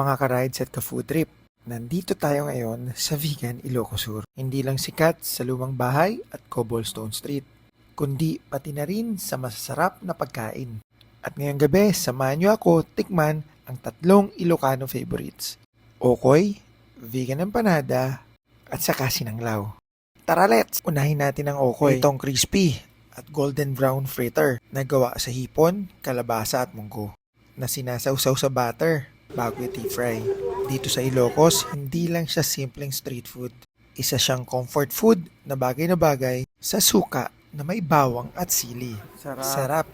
Mga ka-rides at ka-food trip, nandito tayo ngayon sa Vegan Ilocos Sur. Hindi lang sikat sa lumang bahay at cobblestone street, kundi pati na rin sa masasarap na pagkain. At ngayong gabi, samahan niyo ako tikman ang tatlong Ilocano favorites. Okoy, vegan empanada, at saka sinanglaw. Tara let's! Unahin natin ang okoy. Itong crispy at golden brown fritter na gawa sa hipon, kalabasa at munggo na sinasawsaw sa butter bago i-fry. Dito sa Ilocos, hindi lang siya simpleng street food. Isa siyang comfort food na bagay na bagay sa suka na may bawang at sili. Sarap. Sarap,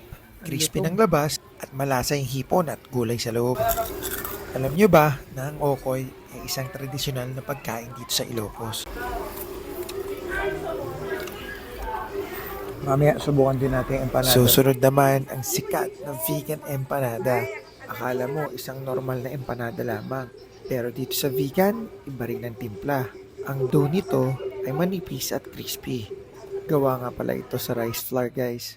crispy ng labas at malasa yung hipon at gulay sa loob. Alam nyo ba na ang okoy ay isang tradisyonal na pagkain dito sa Ilocos? Mamaya subukan din natin yung empanada. Susunod naman ang sikat na vegan empanada. Akala mo isang normal na empanada lamang. Pero dito sa vegan, iba rin ang timpla. Ang dough nito ay manipis at crispy. Gawa nga pala ito sa rice flour guys.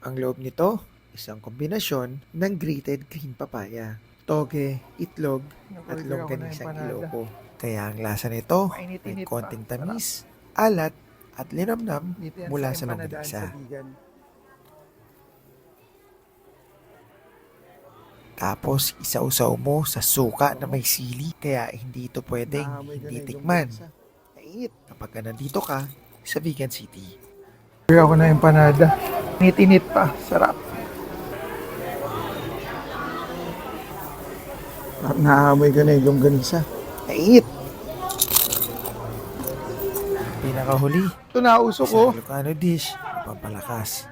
Ang loob nito, isang kombinasyon ng grated green papaya, toge, itlog, at longganisang iloko. Kaya ang lasa nito ay konting tamis, alat, at linamnam mula sa empanadaan longganisa. sa vegan. Tapos isausaw mo sa suka na may sili kaya hindi ito pwedeng na hindi tikman. Mainit kapag ka nandito ka sa Vegan City. Kaya ako na empanada. Init-init pa. Sarap. Sarap naamoy ko na yung longganisa. Mainit! Pinakahuli, Ito nauso ko. isang Ilocano dish na pampalakas.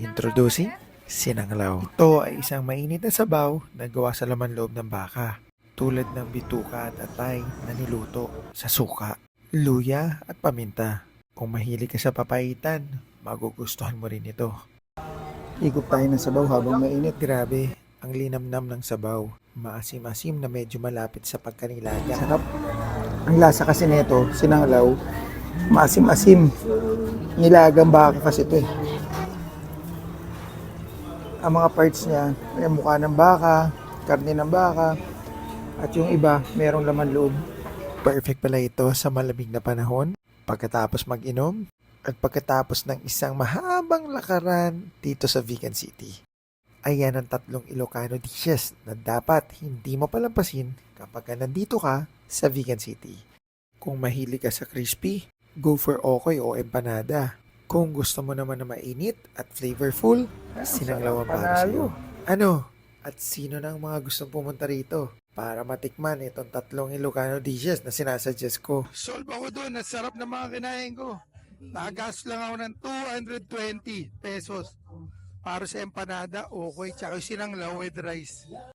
Introducing sinanglaw. Ito ay isang mainit na sabaw na gawa sa laman loob ng baka. Tulad ng bituka at atay na niluto sa suka, luya at paminta. Kung mahilig ka sa papaitan, magugustuhan mo rin ito. Ikot tayo ng sabaw habang mainit. Grabe, ang linamnam ng sabaw. Maasim-asim na medyo malapit sa pagkanilaga. Sarap. Ang lasa kasi nito, sinanglaw, maasim-asim. Nilagang baka kasi ito eh. Ang mga parts niya, may mukha ng baka, karne ng baka, at yung iba, merong laman loob. Perfect pala ito sa malamig na panahon, pagkatapos mag-inom, at pagkatapos ng isang mahabang lakaran dito sa Vegan City. Ayan ang tatlong Ilocano dishes na dapat hindi mo palampasin kapag ka nandito ka sa Vegan City. Kung mahilig ka sa crispy, go for okoy o empanada. Kung gusto mo naman na mainit at flavorful, sinanglawan para sa'yo. Ano? At sino na ang mga gustong pumunta rito para matikman itong tatlong Ilocano dishes na sinasuggest ko? Solve ako doon. Ang sarap ng mga kinain ko. Nakagas lang ako ng 220 pesos para sa empanada, okay, tsaka yung sinanglaw with rice.